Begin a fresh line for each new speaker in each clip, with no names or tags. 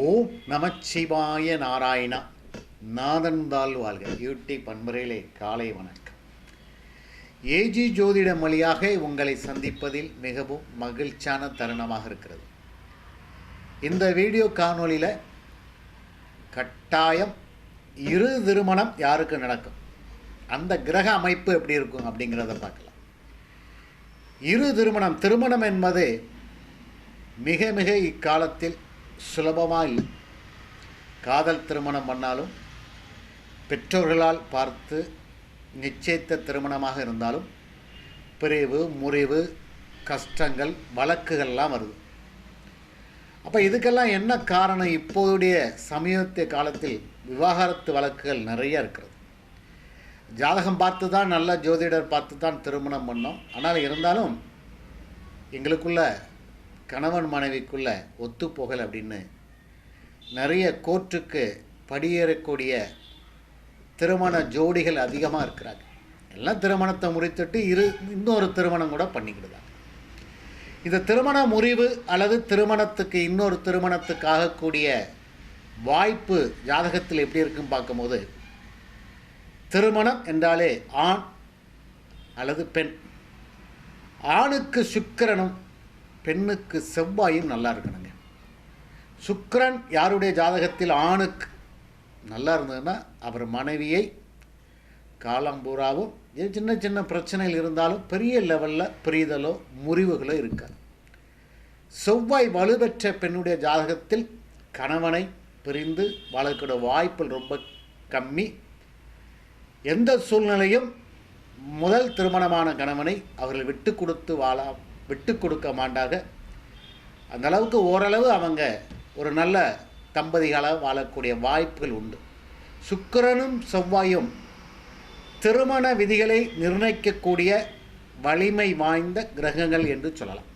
ஓம் நமச்சிவாய நாராயணா. நாதன்தால் வாழ்க. யூடியூப் பண்புரையிலே காலை வணக்கம். ஏஜி ஜோதிடம் வழியாக உங்களை சந்திப்பதில் மிகவும் மகிழ்ச்சியான தருணமாக இருக்கிறது. இந்த வீடியோ காணொலியில் கட்டாயம் இரு திருமணம் யாருக்கு நடக்கும்? அந்த கிரக அமைப்பு எப்படி இருக்கும் அப்படிங்கிறத பார்க்கலாம். இரு திருமணம். திருமணம் என்பது மிக மிக இக்காலத்தில் சுலபமாக இல்லை காதல் திருமணம் பண்ணாலும் பெற்றோர்களால் பார்த்து நிச்சயித்த திருமணமாக இருந்தாலும் பிரிவு முறிவு கஷ்டங்கள் வழக்குகள்லாம் வருது. அப்போ இதுக்கெல்லாம் என்ன காரணம்? இப்போதைய சமீபத்திய காலத்தில் விவாகரத்து வழக்குகள் நிறைய இருக்கிறது. ஜாதகம் பார்த்து தான் நல்ல ஜோதிடர் பார்த்து தான் திருமணம் பண்ணோம். ஆனால் இருந்தாலும் எங்களுக்குள்ள கணவன் மனைவிக்குள்ள ஒத்துப்போகல் அப்படின்னு நிறைய கோர்ட்டுக்கு படியேறக்கூடிய திருமண ஜோடிகள் அதிகமாக இருக்கிறாங்க. எல்லாம் திருமணத்தை முறித்துட்டு இரு இன்னொரு திருமணம் கூட பண்ணிக்கிடுதாங்க இந்த திருமண முறிவு அல்லது திருமணத்துக்கு இன்னொரு திருமணத்துக்கு ஆகக்கூடிய வாய்ப்பு ஜாதகத்தில் எப்படி இருக்குன்னு பார்க்கும்போது திருமணம் என்றாலே ஆண் அல்லது பெண். ஆணுக்கு சுக்கிரனும் பெண்ணுக்கு செவ்வாயும் நல்லா இருக்கணுங்க. சுக்ரன் யாருடைய ஜாதகத்தில் ஆணுக்கு நல்லா இருந்ததுன்னா அவர் மனைவியை காலம்பூராவும் இது சின்ன சின்ன பிரச்சனைகள் இருந்தாலும் பெரிய லெவலில் பிரிதலோ முறிவுகளோ இருக்காது. செவ்வாய் வலுப்பெற்ற பெண்ணுடைய ஜாதகத்தில் கணவனை பிரிந்து வளர்க்கிற வாய்ப்புகள் ரொம்ப கம்மி. எந்த சூழ்நிலையும் முதல் திருமணமான கணவனை அவர்கள் விட்டு கொடுத்து வாழ விட்டு கொடுக்க மாட்டாங்க. அந்த அளவுக்கு ஓரளவு அவங்க ஒரு நல்ல தம்பதிகளாக வாழக்கூடிய வாய்ப்புகள் உண்டு. சுக்கிரனும் செவ்வாயும் திருமண விதிகளை நிர்ணயிக்கக்கூடிய வலிமை வாய்ந்த கிரகங்கள் என்று சொல்லலாம்.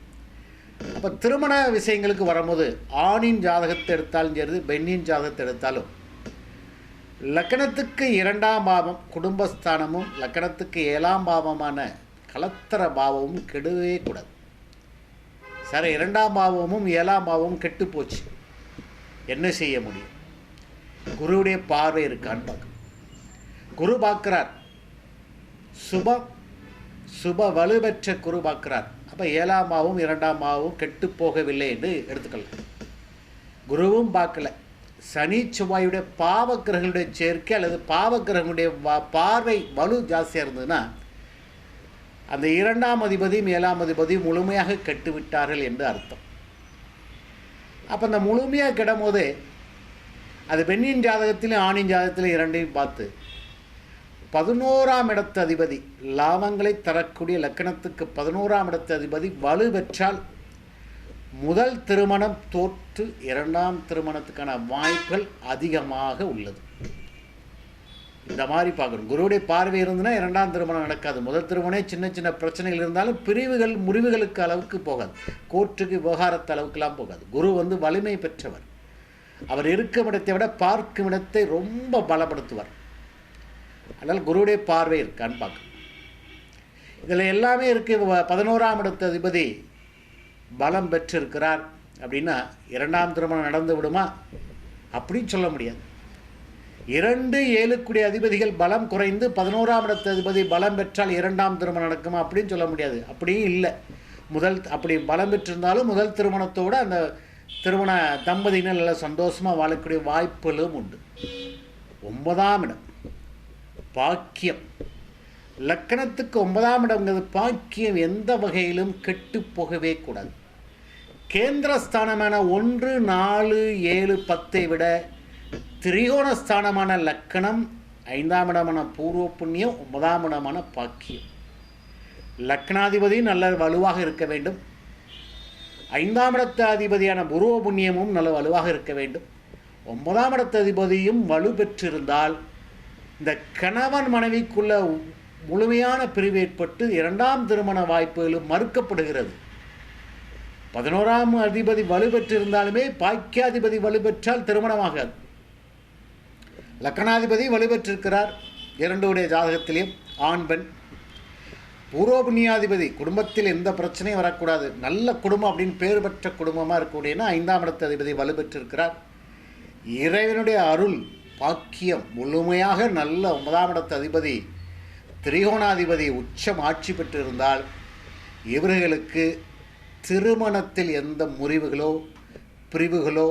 அப்போ திருமண விஷயங்களுக்கு வரும்போது ஆணின் ஜாதகத்தை எடுத்தாலும் சரி பெண்ணின் ஜாதகத்தை எடுத்தாலும் லக்கணத்துக்கு இரண்டாம் பாவம் குடும்பஸ்தானமும் லக்கணத்துக்கு ஏழாம் பாவமான கலத்தர பாவமும் கெடுவே கூடாது. சார் இரண்டாம் பாவமும் ஏழாம் பாவமும் கெட்டு போச்சு. என்ன செய்ய முடியும்? குருவுடைய பார்வை இருக்கான்னு பார்க்க குரு பார்க்குறார். சுபம் சுப வலுப்பெற்ற குரு பார்க்குறார். அப்போ ஏழாம் பாவம் இரண்டாம் பாவம் கெட்டு போகவில்லை என்று எடுத்துக்கலாம் குருவும் பார்க்கல. சனி செவ்வாயுடைய பாவக்கிரகங்களுடைய சேர்க்கை அல்லது பாவக்கிரகங்களுடைய பார்வை வலு ஜாஸ்தியாக இருந்ததுன்னா அந்த இரண்டாம் அதிபதியும் ஏழாம் அதிபதியும் முழுமையாக கெட்டுவிட்டார்கள் என்று அர்த்தம். அப்போ அந்த முழுமையாக கிடும்போது அது பெண்ணின் ஜாதகத்திலும் ஆணின் ஜாதகத்திலும் இரண்டையும் பார்த்து பதினோராம் இடத்து அதிபதி லாபங்களை தரக்கூடிய லக்கணத்துக்கு பதினோராம் இடத்து அதிபதி வலு பெற்றால் முதல் திருமணம் தோற்று இரண்டாம் திருமணத்துக்கான வாய்ப்புகள் அதிகமாக உள்ளது. இந்த மாதிரி பார்க்கணும். குருவுடைய பார்வை இருந்ததுன்னா இரண்டாம் திருமணம் நடக்காது. முதல் திருமணம் சின்ன சின்ன பிரச்சனைகள் இருந்தாலும் பிரிவுகள் முறிவுகளுக்கு அளவுக்கு போகாது. கோர்ட்டுக்கு விவகாரத்து அளவுக்குலாம் போகாது. குரு வந்து வலிமை பெற்றவர். அவர் இருக்கும் இடத்தை விட பார்க்கும் இடத்தை ரொம்ப பலப்படுத்துவார். அதனால் குருவுடைய பார்வை இருக்கான்னு பார்க்கணும் இதில் எல்லாமே இருக்குது பதினோராம் இடத்த அதிபதி பலம் பெற்றிருக்கிறார் அப்படின்னா இரண்டாம் திருமணம் நடந்து விடுமா? அப்படின்னு சொல்ல முடியாது. இரண்டு ஏழுக்குடைய அதிபதிகள் பலம் குறைந்து பதினோராம் இடத்து அதிபதி பலம் பெற்றால் இரண்டாம் திருமணம் நடக்குமா அப்படின்னு சொல்ல முடியாது. அப்படியும் இல்லை. முதல் அப்படி பலம் பெற்றிருந்தாலும் முதல் திருமணத்தோடு அந்த திருமண தம்பதியினர் நல்ல சந்தோஷமாக வாழக்கூடிய வாய்ப்புகளும் உண்டு. ஒன்பதாம் இடம் பாக்கியம். லக்கணத்துக்கு ஒன்பதாம் இடங்கிறது பாக்கியம் எந்த வகையிலும் கெட்டு போகவே கூடாது. கேந்திரஸ்தானமான ஒன்று நாலு ஏழு பத்தை விட திரிகோணஸ்தானமான லக்கணம் ஐந்தாம் இடமான பூர்வ புண்ணியம் ஒன்பதாம் இடமான பாக்கியம். லக்னாதிபதி நல்ல வலுவாக இருக்க வேண்டும். ஐந்தாம் இடத்த அதிபதியான பூர்வ புண்ணியமும் நல்ல வலுவாக இருக்க வேண்டும். ஒன்பதாம் இடத்த அதிபதியும் வலு பெற்றிருந்தால் இந்த கணவன் மனைவிக்குள்ள முழுமையான பிரிவு ஏற்பட்டு இரண்டாம் திருமண வாய்ப்புகளும் மறுக்கப்படுகிறது. பதினோராம் அதிபதி வலுப்பெற்றிருந்தாலுமே பாக்கியாதிபதி வலுப்பெற்றால் திருமணமாகாது. லக்கணாதிபதி வலுப்பெற்றிருக்கிறார் இரண்டுடைய ஜாதகத்திலையும் ஆண் பெண். பூர்வபுண்ணியாதிபதி குடும்பத்தில் எந்த பிரச்சனையும் வரக்கூடாது. நல்ல குடும்பம் அப்படின்னு பேர் பெற்ற குடும்பமாக இருக்கக்கூடியனா ஐந்தாம் இடத்து அதிபதி வலுப்பெற்றிருக்கிறார் இறைவனுடைய அருள் பாக்கியம் முழுமையாக நல்ல ஒன்பதாம் இடத்து அதிபதி திரிகோணாதிபதி உச்சம் ஆட்சி பெற்றிருந்தால் இவர்களுக்கு திருமணத்தில் எந்த முறிவுகளோ பிரிவுகளோ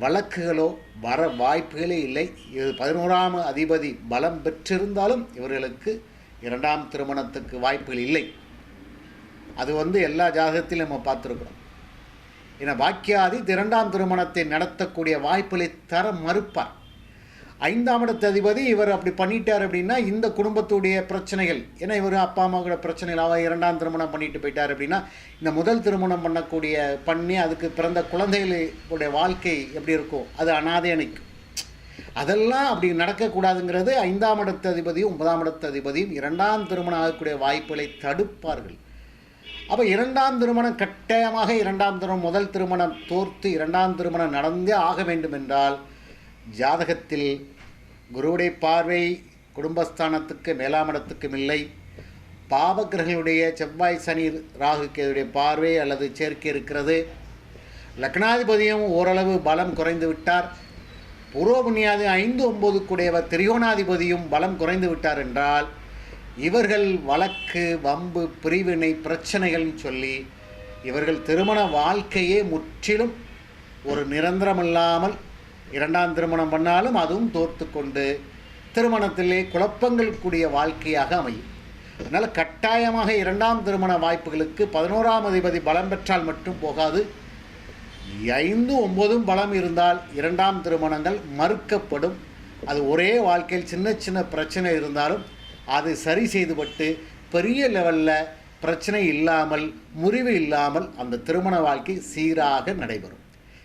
வழக்குகளோ வர வாய்ப்புகளே இல்லை. இது பதினோராம் அதிபதி பலம் பெற்றிருந்தாலும் இவர்களுக்கு இரண்டாம் திருமணத்துக்கு வாய்ப்புகள் இல்லை. அது வந்து எல்லா ஜாதகத்திலும் நம்ம பார்த்துருக்குறோம். ஏன்னா பாக்கியாதி இரண்டாம் திருமணத்தை நடத்தக்கூடிய வாய்ப்புகளை தர மறுப்பார். ஐந்தாம் இடத்து அதிபதி இவர் அப்படி பண்ணிட்டார் அப்படின்னா இந்த குடும்பத்துடைய பிரச்சனைகள் ஏன்னா இவர் அப்பா அம்மாவோட பிரச்சனைகள் அவ இரண்டாம் திருமணம் பண்ணிட்டு போயிட்டார் அப்படின்னா இந்த முதல் திருமணம் பண்ணக்கூடிய பண்ணி அதுக்கு பிறந்த குழந்தைகளுடைய வாழ்க்கை எப்படி இருக்கும்? அது அனாதை அணைக்கும் அதெல்லாம் அப்படி நடக்கக்கூடாதுங்கிறது ஐந்தாம் இடத்து அதிபதியும் ஒன்பதாம் இடத்து அதிபதியும் இரண்டாம் திருமணம் ஆகக்கூடிய வாய்ப்புகளை தடுப்பார்கள். அப்போ இரண்டாம் திருமணம் கட்டாயமாக இரண்டாம் திருமணம் முதல் திருமணம் தோர்த்து இரண்டாம் திருமணம் நடந்தே ஆக வேண்டும் என்றால் ஜாதகத்தில் குருவுடைய பார்வை குடும்பஸ்தானத்துக்கு மேலாமடத்துக்கும் இல்லை. பாவக்கிரகளுடைய செவ்வாய் சனி ராகுக்கேதுடைய பார்வை அல்லது சேர்க்கை இருக்கிறது. லக்னாதிபதியும் ஓரளவு பலம் குறைந்து விட்டார். பூர்வ ஐந்து ஒம்பது கூடியவர் திரிகோணாதிபதியும் பலம் குறைந்து விட்டார் என்றால் இவர்கள் வழக்கு வம்பு பிரிவினை பிரச்சனைகள்னு சொல்லி இவர்கள் திருமண வாழ்க்கையே முற்றிலும் ஒரு நிரந்தரமில்லாமல் இரண்டாம் திருமணம் பண்ணாலும் அதுவும் தோர்த்து கொண்டு திருமணத்திலே குழப்பங்கள் கூடிய வாழ்க்கையாக அமையும். அதனால் கட்டாயமாக இரண்டாம் திருமண வாய்ப்புகளுக்கு பதினோராம் அதிபதி பலம் பெற்றால் மட்டும் போகாது. ஐந்து ஒம்பதும் பலம் இருந்தால் இரண்டாம் திருமணங்கள் மறுக்கப்படும். அது ஒரே வாழ்க்கையில் சின்ன சின்ன பிரச்சனை இருந்தாலும் அது சரி செய்துபட்டு பெரிய லெவலில் பிரச்சனை இல்லாமல் முறிவு இல்லாமல் அந்த திருமண வாழ்க்கை சீராக நடைபெறும்.